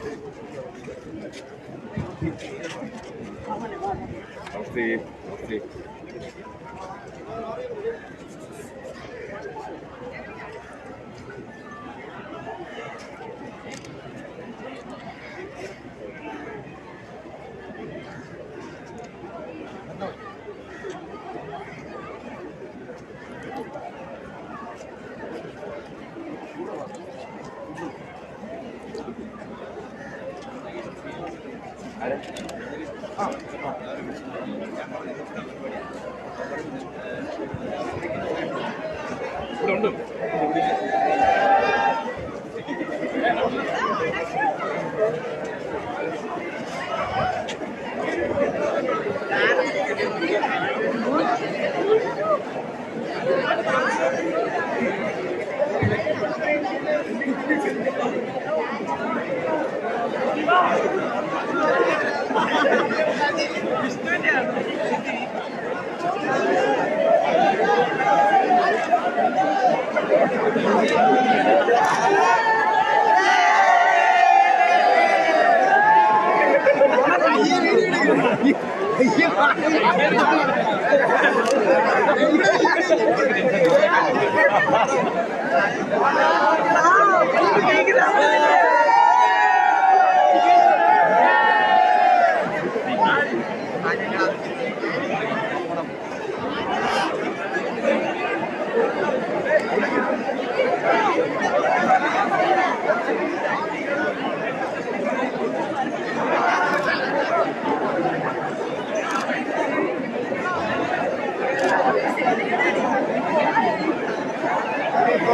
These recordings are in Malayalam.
Namaste. Namaste. Thank you. ഇവിടെ ഉണ്ട്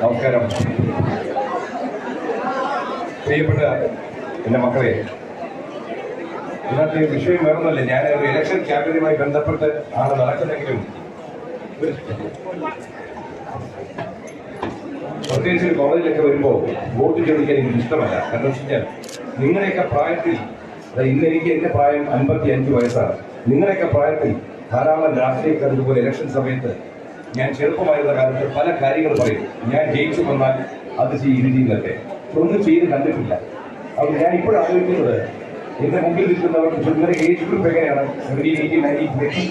നമസ്കാരം. പ്രിയപ്പെട്ട എന്റെ മക്കളെ വിഷയം വേറൊന്നുമല്ല. ഞാൻ ഒരു ഇലക്ഷൻ ക്യാമ്പയിനുമായി ബന്ധപ്പെട്ട് ആണ് നടക്കുന്നെങ്കിലും പ്രത്യേകിച്ച് കോളേജിലൊക്കെ വരുമ്പോൾ വോട്ട് ചോദിക്കാൻ എനിക്ക് ഇഷ്ടമല്ല. കാരണം വെച്ച് കഴിഞ്ഞാൽ നിങ്ങളുടെയൊക്കെ പ്രായത്തിൽ ഇന്ന് എനിക്ക് എന്റെ പ്രായം അൻപത്തി അഞ്ച് വയസ്സാണ്. നിങ്ങളുടെയൊക്കെ പ്രായത്തിൽ ധാരാളം രാഷ്ട്രീയക്കാർ ഇതുപോലെ ഇലക്ഷൻ സമയത്ത് ഞാൻ ചെറുപ്പമായിരുന്ന കാലത്ത് പല കാര്യങ്ങൾ പറയും. ഞാൻ ജയിച്ചു വന്നാൽ അത് ചെയ്യുന്നില്ലേ ഒന്നും ചെയ്ത് കണ്ടിട്ടില്ല. അപ്പോൾ ഞാൻ ഇപ്പോഴും ആലോചിക്കുന്നത് എന്റെ മുമ്പിൽ നിൽക്കുന്നവർ നിങ്ങളുടെ ഏജ് ഗ്രൂപ്പ് എങ്ങനെയാണ് seventeen eighteen nineteen twenty.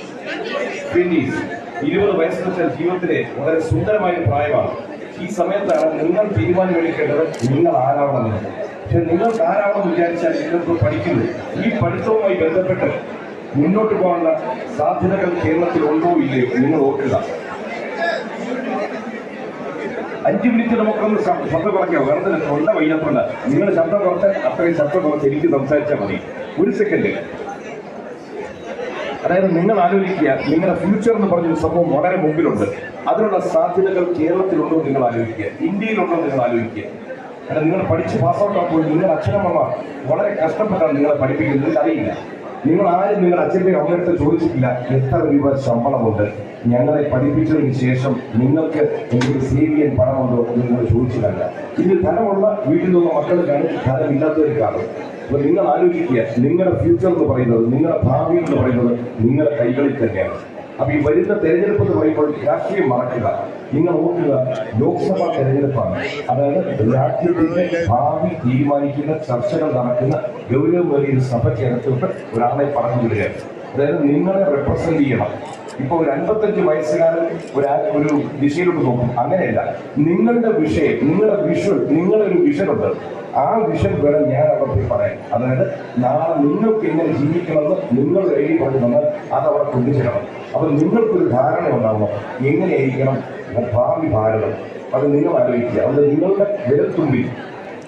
Twenties ഇരുപത് വയസ്സ് വെച്ചാൽ ജീവിതത്തിലെ വളരെ സുന്ദരമായ പ്രായമാണ്. ഈ സമയത്താണ് നിങ്ങൾ തീരുമാനമെടുക്കേണ്ടത് നിങ്ങൾ ആരാവണമെന്ന് പക്ഷെ നിങ്ങൾ ആരാവണം വിചാരിച്ചാൽ നിങ്ങൾക്ക് പഠിക്കുന്നു. ഈ പഠിത്തവുമായി ബന്ധപ്പെട്ട് മുന്നോട്ട് പോകാനുള്ള സാധ്യതകൾ കേരളത്തിൽ ഉണ്ടോ ഇല്ലയോ നിങ്ങൾ ഓർക്കുക. അഞ്ച് മിനിറ്റ് നമുക്കൊന്ന് ശബ്ദം കുറയ്ക്കാം വേറെ തൊണ്ട വയ്യാത്തോണ്ട്. നിങ്ങൾ ശബ്ദം കുറച്ചാൽ അത്രയും ശബ്ദം കുറച്ച് എനിക്ക് സംസാരിച്ചാൽ മതി. ഒരു സെക്കൻഡ് അതായത് നിങ്ങൾ ആലോചിക്കുക. നിങ്ങളുടെ ഫ്യൂച്ചർ എന്ന് പറഞ്ഞൊരു സംഭവം വളരെ മുമ്പിലുണ്ട്. അതിനുള്ള സാധ്യതകൾ കേരളത്തിലുണ്ടോ നിങ്ങൾ ആലോചിക്കുക. ഇന്ത്യയിലുണ്ടോ നിങ്ങൾ ആലോചിക്കുക. കാരണം നിങ്ങൾ പഠിച്ച് പാസ്ഔട്ട് ആക്കുമ്പോൾ നിങ്ങളുടെ അച്ഛനമ്മ വളരെ കഷ്ടപ്പെട്ടാണ് നിങ്ങളെ പഠിപ്പിക്കുന്നത്. അറിയില്ല നിങ്ങൾ ആരും നിങ്ങളുടെ അച്ഛന്റെ അമ്മയടുത്ത് ചോദിച്ചിട്ടില്ല എത്ര രൂപ ശമ്പളമുണ്ട്. ഞങ്ങളെ പഠിപ്പിച്ചതിന് ശേഷം നിങ്ങൾക്ക് എനിക്ക് സേവിയൻ പണമുണ്ടോ എന്ന് നിങ്ങൾ ചോദിച്ചിട്ടല്ല. ഇതിൽ ധനമുള്ള വീട്ടിൽ നിന്നുള്ള മക്കൾക്കാണ് ധനമില്ലാത്തവർക്കാണ് അപ്പൊ നിങ്ങൾ ആലോചിക്കുക നിങ്ങളുടെ ഫ്യൂച്ചർ എന്ന് പറയുന്നത് നിങ്ങളുടെ ഭാവി എന്ന് പറയുന്നത് നിങ്ങളുടെ കൈകളിൽ തന്നെയാണ്. അപ്പൊ ഈ വരുന്ന തെരഞ്ഞെടുപ്പ് എന്ന് പറയുമ്പോൾ രാഷ്ട്രീയം മറക്കുക. നിങ്ങൾ ഓർക്കുക ലോക്സഭാ തെരഞ്ഞെടുപ്പാണ്. അതായത് രാജ്യത്തിന്റെ ഭാവി തീരുമാനിക്കുന്ന ചർച്ചകൾ നടക്കുന്ന ഗൗരവമേറിയ സഭയ്ക്കകത്തോട്ട് ഒരാളെ പറഞ്ഞു വിടുകയാണ് അതായത് നിങ്ങളെ റെപ്രസെന്റ് ചെയ്യണം. ഇപ്പൊ ഒരു അൻപത്തഞ്ച് വയസ്സുകാരൻ ഒരു ഒരു ദിശയിലോട്ട് നോക്കും. അങ്ങനെയല്ല. നിങ്ങളുടെ വിഷയം നിങ്ങളുടെ വിഷ്വൽ നിങ്ങളുടെ ഒരു ഉണ്ട്. ആ വിഷൻ വേണം ഞാൻ അവിടെ പോയി പറയാൻ. അതായത് നാളെ നിങ്ങൾക്ക് എങ്ങനെ ജീവിക്കണമെന്ന് നിങ്ങൾ എഴുതി പറഞ്ഞു തന്നാൽ അത് അവിടെ കൊണ്ടുചെല്ലണം അപ്പൊ നിങ്ങൾക്കൊരു ധാരണ ഉണ്ടാവണം. എങ്ങനെയായിരിക്കണം ഭാവി ഭാരതം? അത് നിങ്ങൾ ആലോചിക്കുക. അത് നിങ്ങളുടെ വിരൽത്തുമ്പിൽ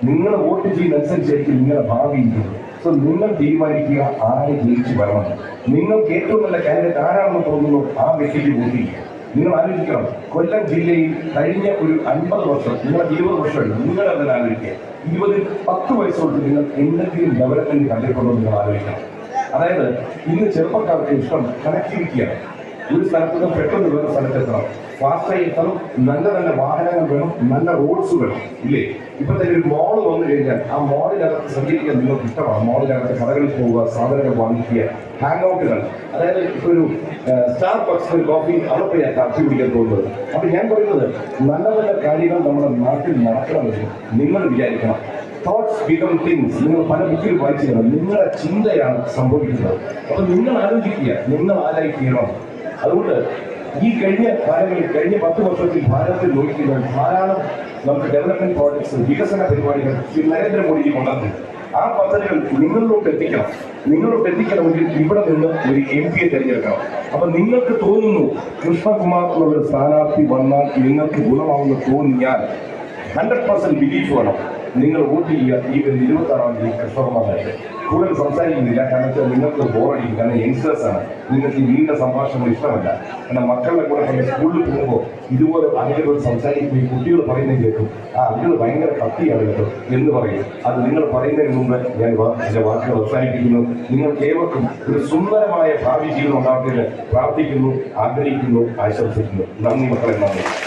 നിങ്ങൾ വോട്ട് ചെയ്യുന്നതനുസരിച്ചായിരിക്കും നിങ്ങളുടെ ഭാവി ഇരിക്കുന്നത്. സോ നിങ്ങൾ തീരുമാനിക്കുക ആരെ ജയിച്ചു വരണം. നിങ്ങൾക്ക് ഏറ്റവും നല്ല കാൻഡിഡേറ്റ് ആരാണെന്ന് തോന്നുന്നു ആ വ്യക്തിക്ക് വോട്ട് ചെയ്യുക. നിങ്ങൾ ആലോചിക്കണം. കൊല്ലം ജില്ലയിൽ കഴിഞ്ഞ ഒരു അൻപത് വർഷം നിങ്ങൾ ഇരുപത് വർഷമുണ്ട് നിങ്ങൾ അതിൽ ആലോചിക്കുക. ഇരുപതിൽ പത്ത് വയസ്സോട്ട് നിങ്ങൾ എന്തെങ്കിലും ഡെവലപ്മെന്റ് കണ്ടിട്ടുണ്ടോ നിങ്ങൾ ആലോചിക്കണം. അതായത് ഇന്ന് ചെറുപ്പക്കാർക്ക് ഇഷ്ടം കണക്ടിവിറ്റിയാണ് ഒരു സ്ഥലത്ത് നിന്ന് പെട്ടെന്ന് വേറെ സ്ഥലത്തെത്തണം ഫാസ്റ്റായി എത്തണം. നല്ല നല്ല വാഹനങ്ങൾ വേണം. നല്ല റോഡ്സ് വേണം. ഇല്ലേ? ഇപ്പൊ തന്നെ ഒരു മോൾ വന്നു കഴിഞ്ഞാൽ ആ മോളിനകത്ത് സഞ്ചരിക്കാൻ നിങ്ങൾക്ക് ഇഷ്ടമാണ്. മോളിനകത്ത് കടകളിൽ പോവുക സാധനങ്ങൾ വാങ്ങിക്കുക ഹാങ് ഔട്ടുകൾ അതായത് ഇപ്പൊ ഒരു സ്റ്റാർ ഒരു കോഫി അവിടെ പോയി കാപ്പി കുടിക്കാൻ പോകുന്നത്. അപ്പൊ ഞാൻ പറയുന്നത് നല്ല നല്ല കാര്യങ്ങൾ നമ്മുടെ നാട്ടിൽ നടക്കണമെന്ന് നിങ്ങൾ വിചാരിക്കണം. തോട്ട്സ് ബിക്കം തിങ്സ് നിങ്ങൾ പല ബുക്കിൽ വായിച്ചു നിങ്ങളുടെ ചിന്തയാണ് സംഭവിക്കുന്നത്. അപ്പൊ നിങ്ങൾ ആലോചിക്കുക. നിങ്ങൾ തീരണം. അതുകൊണ്ട് ഈ കഴിഞ്ഞ കാലങ്ങളിൽ കഴിഞ്ഞ പത്ത് വർഷത്തിൽ ഭാരതത്തിൽ നോക്കിയാൽ ധാരാളം നമുക്ക് ഡെവലപ്മെന്റ് പ്രോജക്ട്സ് വികസന പരിപാടികൾ ശ്രീ നരേന്ദ്രമോദിജി കൊണ്ടുവന്നു ആ പദ്ധതികൾ നിങ്ങളിലോട്ട് എത്തിക്കണം. നിങ്ങളിലോട്ട് എത്തിക്കണമെങ്കിൽ ഇവിടെ നിന്ന് ഒരു എം പിയെ തിരഞ്ഞെടുക്കണം. അപ്പൊ നിങ്ങൾക്ക് തോന്നുന്നു കൃഷ്ണകുമാർ എന്നുള്ള സ്ഥാനാർത്ഥി വന്നാൽ നിങ്ങൾക്ക് ഗുണമാവുന്ന തോന്നിയാൽ ഹൺഡ്രഡ് പെർസെന്റ് ബിലീഫ് വേണം. നിങ്ങൾ വോട്ട് ചെയ്യുക ഈ വരുന്ന ഇരുപത്തി ആറാം തീയതി കൃഷ്ണകുമാറായിട്ട് കൂടുതൽ സംസാരിക്കുന്നില്ല കാരണം വെച്ചാൽ നിങ്ങൾക്ക് ബോറടിക്കും കാരണം യങ്സ്റ്റേഴ്സ് ആണ്. നിങ്ങൾക്ക് നീണ്ട സംഭാഷണം ഇഷ്ടമല്ല. കാരണം മക്കളുടെ കൂടെ തന്നെ സ്കൂളിൽ പോകുമ്പോൾ ഇതുപോലെ ആളുകൾ സംസാരിക്കുമ്പോൾ ഈ കുട്ടികൾ പറയുന്നത് കേൾക്കും. ആ നിങ്ങൾ ഭയങ്കര കത്തിയാണ് കേട്ടോ എന്ന് പറയും. അത് നിങ്ങൾ പറയുന്നതിന് മുമ്പ് ഞാൻ എന്റെ വാക്കുകൾ അവസാനിപ്പിക്കുന്നു. നിങ്ങൾക്ക് ഏവർക്കും ഒരു സുന്ദരമായ ഭാവി ജീവിതം ഉണ്ടാക്കുന്നതിന് പ്രാർത്ഥിക്കുന്നു ആഗ്രഹിക്കുന്നു ആശംസിക്കുന്നു. നന്ദി മക്കളെ നന്ദി.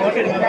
我哋唔嗌。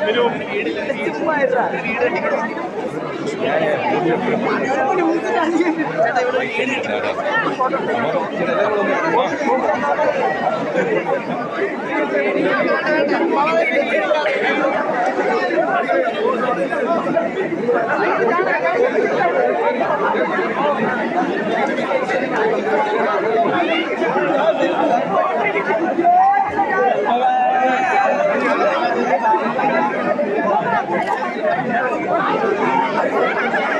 ഇവരും ഈടില്ല വീട് ticket All right. Thank you.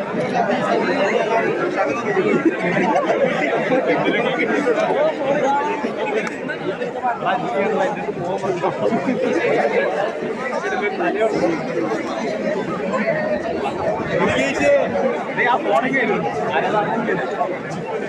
കൈ എടുക്കുക എടുക്കുക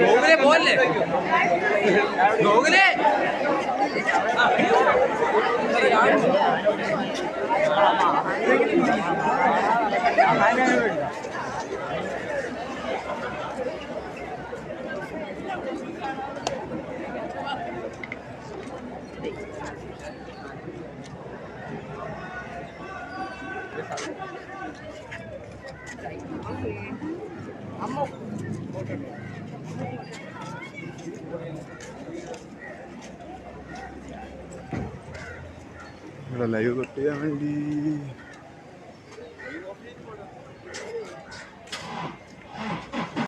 ഗോകുലെ പോലെ ഗോകുലെ? ഇവിടെ Ahora la ayudo, đi.